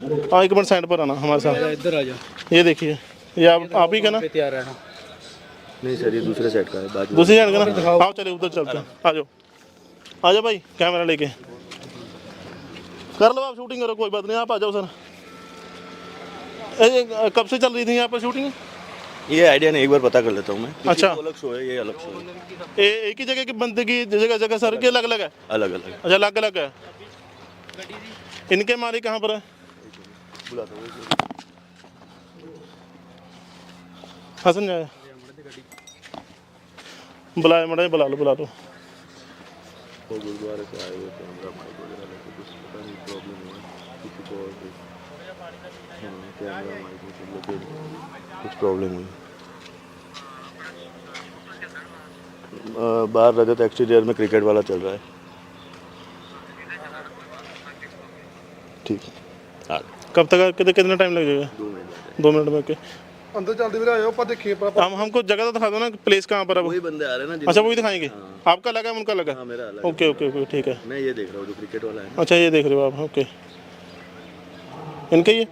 हाँ एक minute side पर आना हमारे साथ। इधर आ जा। ये देखिए ये आप आप ही का ना? तैयार रहना नहीं सर ये दूसरे सेट का है बाजू दूसरी साइड का ना? आओ चले उधर चलते हैं। आ जाओ। आ जाओ भाई कैमरा लेके। कर लो आप शूटिंग करो कोई बात नहीं आप आ जाओ सर। ए, ये कब से चल रही थी यहाँ पर शूटिंग ये आइडिया नहीं एक बार पता कर लेता हूँ मैं। अच्छा। अलग शो है ये अलग शो है। ए, एक ही जगह की बंदे की जगह जगह सर की अलग अलग है? अलग अलग अच्छा अलग अलग है। इनके मालिक कहाँ पर है? हसन जाए। बुलाए बुला लो बुला लो। गुरुद्वारे से आए हुए कैमरा माइक वगैरह लेके कुछ पता नहीं प्रॉब्लम हुआ, किसी को और हाँ कैमरा माइक में सब लेके कुछ प्रॉब्लम हुई। बाहर रजत एक्सटीरियर में क्रिकेट वाला चल रहा है। कब तक कितने कितना टाइम लग जाएगा दो मिनट दो मिनट में के ਅੰਦਰ ਚੱਲਦੇ ਵੀਰੇ ਆਇਓ ਆਪਾਂ ਦੇਖੀਏ ਪਰ हम हमको जगह तो दिखा दो ना प्लेस कहाँ पर है वो वही बंदे आ रहे हैं ना अच्छा जिनके- वही दिखाएंगे आपका लगा है उनका लगा हाँ मेरा अलग ओके ओके ओके ठीक है है। मैं ये देख रहा हूँ जो क्रिकेट वाला है ना अच्छा ये देख रहे हो आप ओके इनका ही है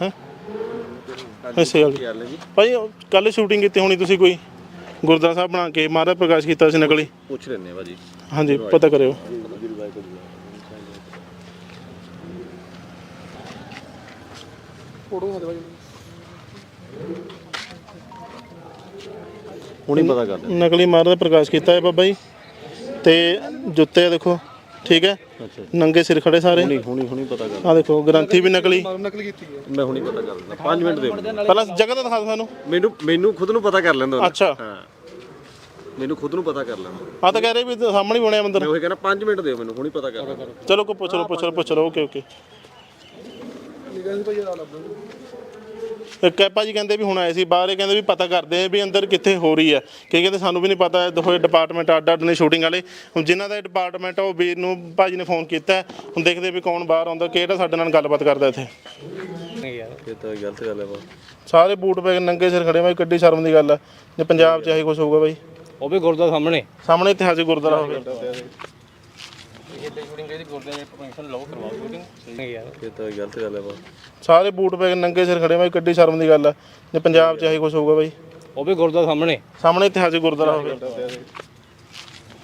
हैं ਐਸੇ ਗੱਲ क्या हाल है जी ਭਾਈ ਕੱਲ ਸ਼ੂਟਿੰਗ ਕੀਤੀ ਹੋਣੀ ਤੁਸੀਂ ਕੋਈ ਗੁਰਦੁਆਰਾ ਸਾਹਿਬ ਬਣਾ ਕੇ ਮਹਾਰਾਜ ਪ੍ਰਕਾਸ਼ ਕੀਤਾ ਸੀ ਨਕਲੀ पूछ रहे हैं भाजी ਹਾਂਜੀ ਪਤਾ ਕਰਿਓ ਫੋਟੋ ਹੁਣੀ ਪਤਾ ਕਰ ਨਕਲੀ ਮਹਾਰਾਜ ਪ੍ਰਕਾਸ਼ ਕੀਤਾ ਹੈ ਬਾਬਾ ਜੀ। ਤੇ ਜੁੱਤੇ ਦੇਖੋ ਠੀਕ ਹੈ? ਅੱਛਾ। ਨੰਗੇ ਸਿਰ ਖੜੇ ਸਾਰੇ। ਹੁਣੀ ਹੁਣੀ ਹੁਣੀ ਪਤਾ ਕਰ ਆ ਦੇਖੋ ਗ੍ਰੰਥੀ ਵੀ ਨਕਲੀ। ਮਾਰੂ ਨਕਲ ਕੀਤੀ ਹੈ। ਮੈਂ ਹੁਣੀ ਪਤਾ ਕਰ ਦਿੰਦਾ 5 ਮਿੰਟ ਦੇ ਮੈਨੂੰ। ਪਹਿਲਾਂ ਜਗ੍ਹਾ ਤਾਂ ਦਿਖਾ ਦਿਓ ਸਾਨੂੰ। ਮੈਨੂੰ ਮੈਨੂੰ ਖੁਦ ਨੂੰ ਪਤਾ ਕਰ ਲੈਂਦਾ ਉਹਨੇ। ਅੱਛਾ। ਹਾਂ। ਮੈਨੂੰ ਖੁਦ ਨੂੰ ਪਤਾ ਕਰ ਲੈਂਦਾ। ਆ ਤਾਂ ਕਹਿ ਰਹੇ ਵੀ ਸਾਹਮਣੇ ਹੀ ਬਣਿਆ ਮੰਦਿਰ। ਮੈਂ ਉਹ ਕਹਿੰਦਾ 5 ਮਿੰਟ ਦਿਓ ਮੈਨੂੰ ਹੁਣੀ ਪਤਾ ਕਰ ਲੈਂਦਾ। ਚਲੋ ਕੋ ਪੁੱਛ ਲਓ ਪੁੱਛ ਲਓ ਪੁੱਛ ਲਓ। Okay okay. ਭਾਈ ਆ ਹੈ ਭਾਜੀ ਕਹਿੰਦੇ ਵੀ ਹੁਣ ਆਏ ਸੀ ਬਾਹਰ ਇਹ ਕਹਿੰਦੇ ਵੀ ਪਤਾ ਕਰਦੇ ਆ ਵੀ ਅੰਦਰ ਕਿੱਥੇ ਹੋ ਰਹੀ ਹੈ ਕਿ ਕਹਿੰਦੇ ਸਾਨੂੰ ਵੀ ਨਹੀਂ ਪਤਾ ਦੋਹੇ ਡਿਪਾਰਟਮੈਂਟ ਅੱਡ ਅੱਡ ਨੇ ਸ਼ੂਟਿੰਗ ਵਾਲੇ। ਹੁਣ ਜਿਨ੍ਹਾਂ ਦਾ ਡਿਪਾਰਟਮੈਂਟ ਆ ਉਹ ਵੀਰ ਨੂੰ ਭਾਜੀ ਨੇ ਫੋਨ ਕੀਤਾ। ਹੈ। ਹੁਣ ਦੇਖਦੇ ਵੀ ਕੌਣ ਬਾਹਰ ਆਉਂਦਾ ਕਿਹੜਾ ਸਾਡੇ ਨਾਲ ਗੱਲਬਾਤ ਕਰਦਾ ਇੱਥੇ। ਇਹ ਤਾਂ ਗਲਤ ਗੱਲ ਹੈ ਬਾਬਾ ਸਾਰੇ ਬੂਟ ਪੈ ਕੇ ਨੰਗੇ ਸਿਰ ਖੜੇ ਬਾਈ ਕੱਡੀ ਸ਼ਰਮ ਦੀ ਗੱਲ ਹੈ ਜੇ ਪੰਜਾਬ 'ਚ ਇਹੀ ਕੁਝ ਹੋਊਗਾ ਬਾਈ। ਉਹ ਵੀ ਗੁਰਦਾ ਸਾਹਮਣੇ। ਸਾਹਮਣੇ ਇਤਿਹਾਸਿਕ ਗੁਰਦੁਆਰਾ ਹੋਵੇ ਇੱਥੇ ਸ਼ੂਟਿੰਗ ਇਹਦੀ ਗੁਰਦੇ ਪਰਮਿਸ਼ਨ ਲਓ ਕਰਵਾਓ ਸ਼ੂਟਿੰਗ ਨਹੀਂ ਯਾਰ ਇਹ ਤਾਂ ਗਲਤ ਗੱਲ ਹੈ ਬਾਬਾ ਸਾਰੇ ਬੂਟ ਪੈ ਕੇ ਨੰਗੇ ਸਿਰ ਖੜੇ ਬਾਈ ਕੱਡੀ ਸ਼ਰਮ ਦੀ ਗੱਲ ਹੈ ਜੇ ਪੰਜਾਬ 'ਚ ਇਹੀ ਕੁਝ ਹੋਊਗਾ ਬਾਈ। ਉਹ ਵੀ ਗੁਰਦਾ ਸਾਹਮਣੇ। ਸਾਹਮਣੇ ਇਤਿਹਾਸਿਕ ਗੁਰਦੁਆਰਾ ਹੋਵੇ।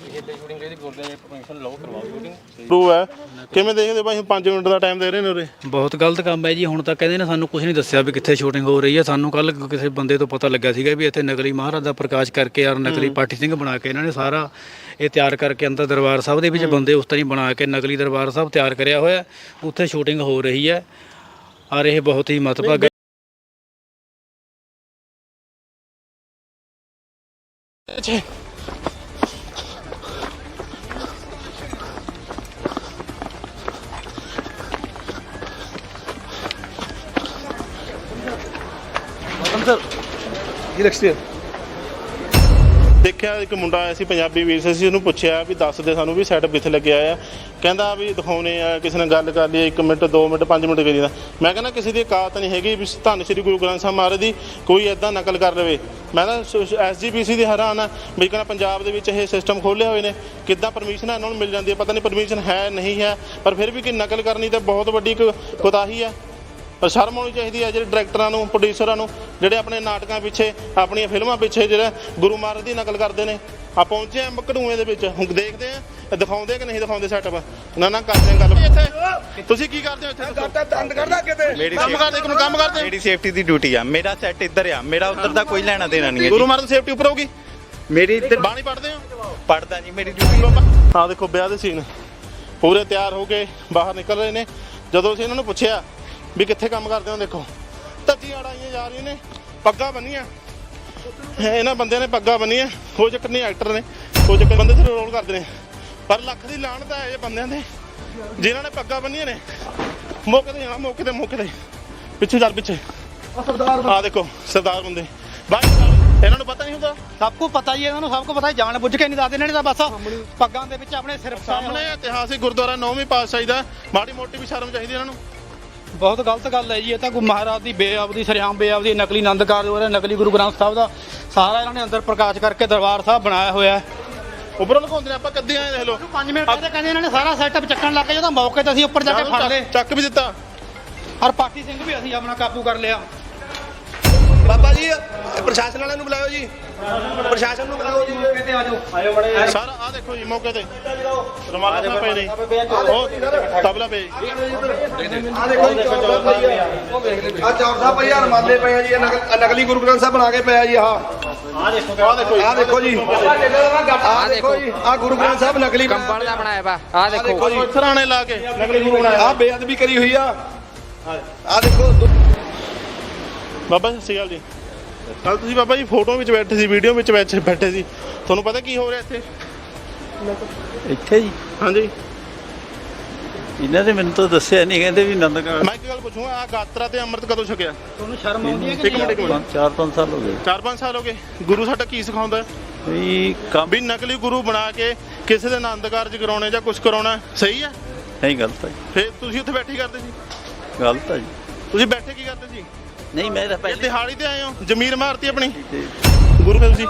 ਸ਼ੂਟਿੰਗ ਇਹਦੀ ਗੁਰਦੇ ਪਰਮਿਸ਼ਨ ਲਓ ਕਰਵਾਓ ਸ਼ੂਟਿੰਗ ਪ੍ਰੂਵ ਹੈ। ਕਿਵੇਂ ਦੇਖਦੇ ਬਾਈ 5 ਮਿੰਟ ਦਾ ਟਾਈਮ ਦੇ ਰਹੇ ਨੇ ਉਰੇ? ਬਹੁਤ ਗਲਤ ਕੰਮ ਹੈ ਜੀ ਹੁਣ ਤਾਂ ਕਹਿੰਦੇ ਨੇ ਸਾਨੂੰ ਕੁਝ ਨਹੀਂ ਦੱਸਿਆ ਵੀ ਕਿੱਥੇ ਸ਼ੂਟਿੰਗ ਹੋ ਰਹੀ ਹੈ। ਸਾਨੂੰ ਕੱਲ ਕਿਸੇ ਬੰਦੇ ਤੋਂ ਪਤਾ ਲੱਗਾ ਸੀਗਾ ਵੀ ਇੱਥੇ ਨਕਲੀ ਮਹਾਰਾਜ ਦਾ ਪ੍ਰਕਾਸ਼ ਕਰਕੇ ਯਾਰ ਨਕਲੀ ਪਾਠੀ ਸਿੰਘ ਬਣਾ ਕੇ ਇਹਨਾਂ ਨੇ ਸਾਰਾ ਇਹ ਤਿਆਰ ਕਰਕੇ ਅੰਦਰ ਦਰਬਾਰ ਸਾਹਿਬ ਦੇ ਵਿੱਚ ਬੰਦੇ ਉਸ ਤਰ੍ਹਾਂ ਹੀ ਬਣਾ ਕੇ ਨਕਲੀ ਦਰਬਾਰ ਸਾਹਿਬ ਤਿਆਰ ਕਰਿਆ ਹੋਇਆ ਹੈ। ਉੱਥੇ ਸ਼ੂਟਿੰਗ ਹੋ ਰਹੀ ਹੈ ਔਰ ਇਹ ਬਹੁਤ ਹੀ ਮਹੱਤਵਪੂਰਨ ਇਹ ਐਕਸਟੀਰੀਅਰ ਦੇਖਿਆ, ਇੱਕ ਮੁੰਡਾ ਆਇਆ ਸੀ, ਪੰਜਾਬੀ ਵੀਰ ਸੀ, ਉਹਨੂੰ ਪੁੱਛਿਆ ਵੀ ਦੱਸ ਦੇ ਸਾਨੂੰ ਵੀ ਸੈਟਅਪ ਕਿੱਥੇ ਲੱਗਿਆ ਆ। ਕਹਿੰਦਾ ਵੀ ਦਿਖਾਉਣੇ ਆ, ਕਿਸੇ ਨਾਲ ਗੱਲ ਕਰ ਲਈ 1 ਮਿੰਟ 2 ਮਿੰਟ 5 ਮਿੰਟ ਕਰੀ ਮੈਂ ਕਹਿੰਦਾ ਕਿਸੇ ਦੀ ਔਕਾਤ ਨਹੀਂ ਹੈਗੀ ਵੀ ਧੰਨ ਸ੍ਰੀ ਗੁਰੂ ਗ੍ਰੰਥ ਸਾਹਿਬ ਮਹਾਰਾਜ ਦੀ ਕੋਈ ਐਦਾਂ ਨਕਲ ਕਰ ਲਵੇ। ਮੈਂ ਤਾਂ ਐਸਜੀਪੀਸੀ ਦੀ ਹੈਰਾਨ ਆ ਵੀ ਕਹਿੰਦਾ ਪੰਜਾਬ ਦੇ ਵਿੱਚ ਇਹ ਸਿਸਟਮ ਖੋਲ੍ਹੇ ਹੋਏ ਨੇ। ਕਿੱਦਾਂ ਪਰਮਿਸ਼ਨ ਇਹਨਾਂ ਨੂੰ ਮਿਲ ਜਾਂਦੀ ਹੈ ਪਤਾ ਨਹੀਂ ਪਰਮਿਸ਼ਨ ਹੈ, ਨਹੀਂ ਹੈ, ਪਰ ਫਿਰ ਵੀ ਕਿ ਨਕਲ ਕਰਨੀ ਤਾਂ ਬਹੁਤ ਵੱਡੀ ਇੱਕ ਕੋਤਾਹੀ ਹੈ ਪਰ ਸ਼ਰਮ ਆਉਣੀ ਚਾਹੀਦੀ ਹੈ ਜਿਹੜੇ ਡਾਇਰੈਕਟਰਾਂ ਨੂੰ ਪ੍ਰੋਡਿਊਸਰਾਂ ਨੂੰ ਜਿਹੜੇ ਆਪਣੇ ਨਾਟਕਾਂ ਪਿੱਛੇ ਆਪਣੀਆਂ ਫਿਲਮਾਂ ਪਿੱਛੇ ਜਿਹੜਾ ਗੁਰੂ ਮਹਾਰਾਜ ਦੀ ਨਕਲ ਕਰਦੇ ਨੇ। ਆ ਪਹੁੰਚੇ ਆ ਘੜੂਏ ਦੇ ਵਿੱਚ। ਹੁਣ ਦੇਖਦੇ ਆ ਦਿਖਾਉਂਦੇ ਕਿ ਨਹੀਂ ਦਿਖਾਉਂਦੇ ਸੈਟਅਪ ਨਾ ਨਾ ਕਰਦੇ ਗੱਲ। ਇੱਥੇ ਤੁਸੀਂ ਕੀ ਕਰਦੇ ਹੋ ਇੱਥੇ? ਦੱਸੋ? ਦੰਦ ਕਰਦਾ ਕਿਤੇ। ਕੰਮ ਕਰਦੇ ਇੱਕ ਨੂੰ ਕੰਮ ਕਰਦੇ ਮੇਰੀ ਸੇਫਟੀ ਦੀ ਡਿਊਟੀ ਆ। ਮੇਰਾ ਸੈੱਟ ਇੱਧਰ ਆ। ਮੇਰਾ ਉੱਧਰ ਦਾ ਕੋਈ ਲੈਣਾ ਦੇਣਾ ਨਹੀਂ ਹੈ ਗੁਰੂ ਮਹਾਰਾਜ ਦੀ ਸੇਫਟੀ ਉੱਪਰ ਹੋਊਗੀ? ਮੇਰੀ ਇੱਧਰ ਬਾਣੀ ਪੜਦੇ ਹੋ? ਪੜਦਾ ਜੀ ਮੇਰੀ ਡਿਊਟੀ ਆ। ਦੇਖੋ ਵਿਆਹ ਦੇ ਸੀਨ ਪੂਰੇ ਤਿਆਰ ਹੋ ਕੇ ਬਾਹਰ ਨਿਕਲ ਰਹੇ ਨੇ। ਜਦੋਂ ਅਸੀਂ ਇਹਨਾਂ ਨੂੰ ਪੁੱਛਿਆ ਵੀ ਕਿੱਥੇ ਕੰਮ ਕਰਦੇ ਹੋ ਦੇਖੋ। ਧੱਜੀਆਂ ਅੜਾਈਆਂ ਜਾ ਰਹੀਆਂ ਨੇ ਪੱਗਾਂ ਬੰਨੀਆਂ। ਇਹਨਾਂ ਬੰਦਿਆਂ ਨੇ ਪੱਗਾਂ ਬੰਨੀਆਂ ਕੁਝ ਚੱਕਰ ਨਹੀਂ ਐਕਟਰ ਨੇ। ਕੁਝ ਚੱਕਰ ਬੰਦੇ ਤੇ ਰੋਲ ਕਰਦੇ ਨੇ। ਪਰ ਲੱਖ ਦੀ ਲਾਹਣਤ ਹੈ ਇਹ ਬੰਦਿਆਂ ਦੇ ਜਿਨ੍ਹਾਂ ਨੇ ਪੱਗਾਂ ਬੰਨੀਆਂ ਨੇ। ਮੌਕੇ ਤੇ ਆ ਮੌਕੇ ਤੇ ਮੌਕੇ ਤੇ। ਪਿੱਛੇ ਚੱਲ ਪਿੱਛੇ। ਸਰਦਾਰ ਆ ਦੇਖੋ ਸਰਦਾਰ ਬੰਦੇ। ਬਾਈ ਇਹਨਾਂ ਨੂੰ ਪਤਾ ਨਹੀਂ ਹੁੰਦਾ। ਸਭ ਕੁਝ ਪਤਾ ਹੀ ਹੈ ਇਹਨਾਂ ਨੂੰ ਸਭ ਕੁਝ ਪਤਾ ਜਾਣ ਬੁੱਝ ਕੇ ਨਹੀਂ ਦੱਸਦੇ ਇਹਨਾਂ ਨੇ ਤਾਂ ਬਸ। ਪੱਗਾਂ ਦੇ ਵਿੱਚ ਆਪਣੇ ਸਿਰ ਸਾਹਮਣੇ ਇਤਿਹਾਸਿਕ ਗੁਰਦੁਆਰਾ ਨੌਵੀਂ ਪਾਤਸ਼ਾਹੀ ਦਾ ਮਾੜੀ ਮੋਟੀ ਵੀ ਸ਼ਰਮ ਚਾਹੀਦੀ ਇਹਨਾਂ ਨੂੰ। ਬਹੁਤ ਗਲਤ ਗੱਲ ਹੈ ਜੀ ਇਹ ਤਾਂ ਗੁਰੂ ਮਹਾਰਾਜ ਦੀ ਬੇਅਬਦੀ ਸਰਿਆਮ ਬੇਅਬਦੀ ਨਕਲੀ ਆਨੰਦਕਾਰ ਹੋ ਰਿਹਾ ਨਕਲੀ ਗੁਰੂ ਗ੍ਰੰਥ ਸਾਹਿਬ ਦਾ ਸਾਰਾ ਇਹਨਾਂ ਨੇ ਅੰਦਰ ਪ੍ਰਕਾਸ਼ ਕਰਕੇ ਦਰਬਾਰ ਸਾਹਿਬ ਬਣਾਇਆ ਹੋਇਆ ਹੈ। ਉੱਪਰੋਂ ਲਗਾਉਂਦੇ ਨੇ ਆਪਾਂ ਕੱਦੇ ਆਏ ਦੇਖ ਲਓ। 5 ਮਿੰਟ ਪਹਿਲੇ ਕਹਿੰਦੇ ਇਹਨਾਂ ਨੇ ਸਾਰਾ ਸੈਟਅਪ ਚੱਕਣ ਲੱਗ ਗਏ ਜਦੋਂ ਮੌਕੇ ਤੇ ਅਸੀਂ ਉੱਪਰ ਜਾ ਕੇ ਫੜ ਲਏ। ਚੱਕ- ਚੱਕ ਵੀ ਦਿੱਤਾ। ਔਰ ਪਾਠੀ ਸਿੰਘ ਵੀ ਅਸੀਂ ਆਪਣਾ ਕਾਬੂ ਕਰ ਲਿਆ। ਬਾਬਾ ਜੀ ਪ੍ਰਸ਼ਾਸਨ ਵਾਲਿਆਂ ਨੂੰ ਬੁਲਾਓ ਜੀ। ਪ੍ਰਸ਼ਾਸਨ ਨੂੰ ਬੁਲਾਓ ਜੀ। ਕਿਤੇ ਆ ਜਾਓ ਸਰ ਆ ਦੇਖੋ ਜੀ ਮੌਕੇ ਤੇ। ਰਮਾਲਾ ਸਾਹਿਬ ਪਏ ਨੇ। ਉਹ ਤਬਲਾ ਪਏ ਆ ਦੇਖੋ ਜੀ ਆ। ਚੌਰ ਸਾਹਿਬ ਭਈਆ ਰਮਾਲੇ ਪਏ ਆ ਜੀ ਇਹ ਨਕਲ- ਗੁਰੂ ਗ੍ਰੰਥ ਸਾਹਿਬ ਬਣਾ ਕੇ ਪਿਆ ਜੀ ਆਹ। ਆ ਦੇਖੋ ਆ ਦੇਖੋ ਆ ਦੇਖੋ ਜੀ। ਆ ਦੇਖੋ ਜੀ ਆ ਗੁਰੂ ਗ੍ਰੰਥ ਸਾਹਿਬ ਨਕਲੀ ਕੰਬਲ ਦਾ ਬਣਾਇਆ ਵਾ। ਆ ਦੇਖੋ। ਜੀ। ਸਰਾਣੇ ਲਾ ਕੇ ਨਕਲੀ ਗੁਰੂ ਬਣਾਇਆ। ਆ ਬੇਅਦਬੀ ਕਰੀ ਹੋਈ ਆ। ਆ ਦੇਖੋ ਬਾਬਾ ਸਤਿ ਸ਼੍ਰੀ ਅਕਾਲ ਜੀ। ਕੱਲ ਤੁਸੀਂ ਬਾਬਾ ਜੀ ਫੋਟੋ ਵਿੱਚ ਬੈਠੇ ਸੀ ਵੀਡੀਓ ਵਿੱਚ ਬੈਠੇ ਬੈਠੇ ਸੀ। ਤੁਹਾਨੂੰ ਪਤਾ ਕੀ ਹੋ ਰਿਹਾ ਇੱਥੇ? ਇੱਥੇ ਜੀ ਹਾਂਜੀ। ਇਹਨਾਂ ਨੇ ਮੈਨੂੰ ਤਾਂ ਦੱਸਿਆ ਨਹੀਂ ਕਹਿੰਦੇ ਵੀ ਨੰਦਗੜ ਮੈਂ ਇੱਕ ਗੱਲ ਪੁੱਛੂੰਗਾ ਆ ਗਾਤਰਾ ਤੇ ਅੰਮ੍ਰਿਤ ਕਦੋਂ ਛਕਿਆ? ਤੁਹਾਨੂੰ ਸ਼ਰਮ ਆਉਂਦੀ ਹੈ ਕਿ ਇੱਕ ਮਿੰਟ ਇੱਕ ਮਿੰਟ। ਚਾਰ ਪੰਜ ਸਾਲ ਹੋ ਗਏ। 4-5 ਸਾਲ ਹੋ ਗਏ। ਗੁਰੂ ਸਾਡਾ ਕੀ ਸਿਖਾਉਂਦਾ? ਵੀ ਕੰਮ ਵੀ ਨਕਲੀ ਗੁਰੂ ਬਣਾ ਕੇ ਕਿਸੇ ਦੇ ਆਨੰਦ ਕਾਰਜ ਕਰਾਉਣੇ ਜਾਂ ਕੁਝ ਕਰਾਉਣਾ ਸਹੀ ਹੈ? ਨਹੀਂ ਗਲਤ ਹੈ ਫਿਰ ਤੁਸੀਂ ਉੱਥੇ ਬੈਠੇ ਕਰਦੇ ਸੀ ਗਲਤ ਹੈ ਜੀ। ਤੁਸੀਂ ਬੈਠੇ ਕੀ ਕਰਦੇ ਸੀ ਨਹੀਂ ਮੈਂ ਤਾਂ ਇਹ ਪਹਿਲੇ ਦਿਹਾੜੀ ਤੇ ਆਏ ਹੋ ਜ਼ਮੀਰ ਮਾਰਤੀ ਆਪਣੀ। ਗੁਰੂ ਸਾਹਿਬ ਜੀ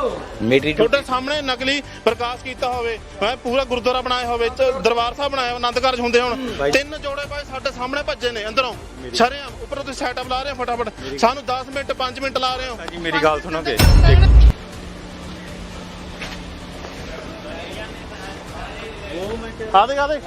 ਮੇਰੀ ਤੁਹਾਡੇ ਸਾਹਮਣੇ ਨਕਲੀ ਪ੍ਰਕਾਸ਼ ਕੀਤਾ ਹੋਵੇ ਮੈਂ ਪੂਰਾ ਗੁਰਦੁਆਰਾ ਬਣਾਇਆ ਹੋਵੇ ਚ ਦਰਬਾਰ ਸਾਹਿਬ ਬਣਾਇਆ ਆਨੰਦ ਕਾਰਜ ਹੁੰਦੇ ਹੁਣ। ਤਿੰਨ ਜੋੜੇ ਬਾਈ ਸਾਡੇ ਸਾਹਮਣੇ ਭੱਜੇ ਨੇ ਅੰਦਰੋਂ। ਸ਼ਰੇਆਮ ਉੱਪਰੋਂ ਤੁਸੀਂ ਸੈਟਅਪ ਲਾ ਰਹੇ ਹੋ ਫਟਾਫਟ। ਸਾਨੂੰ 10 ਮਿੰਟ 5 ਮਿੰਟ ਲਾ ਰਹੇ ਹੋ। ਜੀ ਮੇਰੀ ਗੱਲ ਸੁਣੋਗੇ ਆ ਦੇ ਆ ਦੇ